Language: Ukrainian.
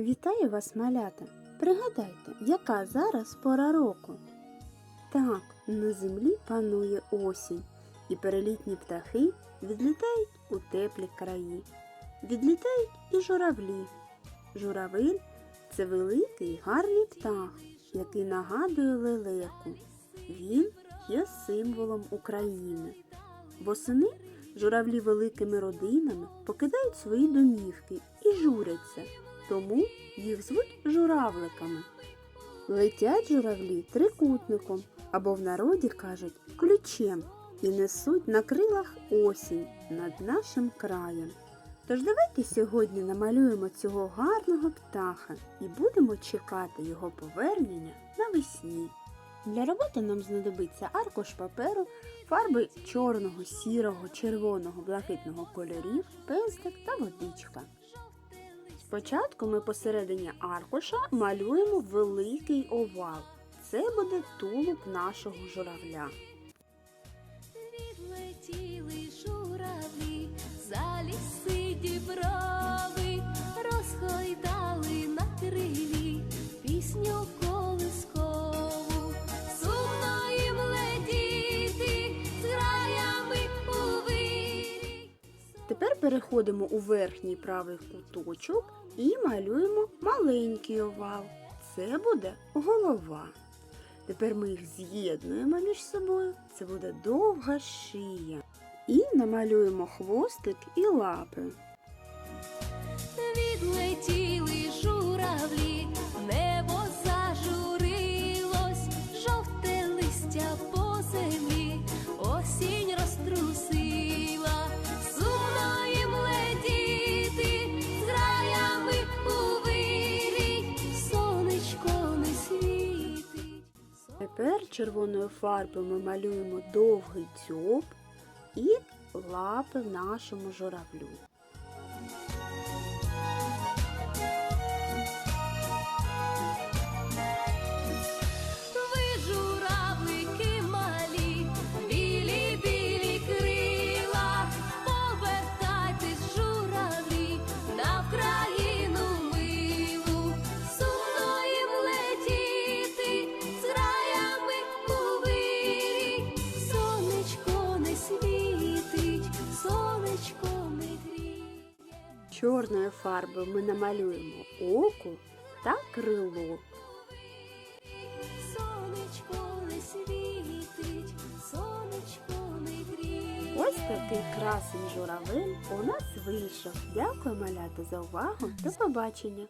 Вітаю вас, малята! Пригадайте, яка зараз пора року? Так, на землі панує осінь, і перелітні птахи відлітають у теплі краї. Відлітають і журавлі. Журавель це великий гарний птах, який нагадує лелеку. Він є символом України. Восени журавлі великими родинами покидають свої домівки і журяться, тому їх звуть журавликами. Летять журавлі трикутником або в народі кажуть ключем і несуть на крилах осінь над нашим краєм. Тож давайте сьогодні намалюємо цього гарного птаха і будемо чекати його повернення навесні. Для роботи нам знадобиться аркуш паперу, фарби чорного, сірого, червоного, блакитного кольорів, пензлик та водичка. Спочатку ми посередині аркуша малюємо великий овал. Це буде тулуб нашого журавля. Відлетіли журавлі, за ліси діброви, Тепер переходимо у верхній правий куточок і малюємо маленький овал. Це буде голова. Тепер ми їх з'єднуємо між собою. Це буде довга шия. І намалюємо хвостик і лапи. Червоною фарбою ми малюємо довгий дзьоб і лапи нашому журавлю. Чорною фарбою ми намалюємо око та крило. Сонечко не світить, сонечко. Ось такий красень журавель у нас вийшов. Дякую, малята, за увагу. До побачення!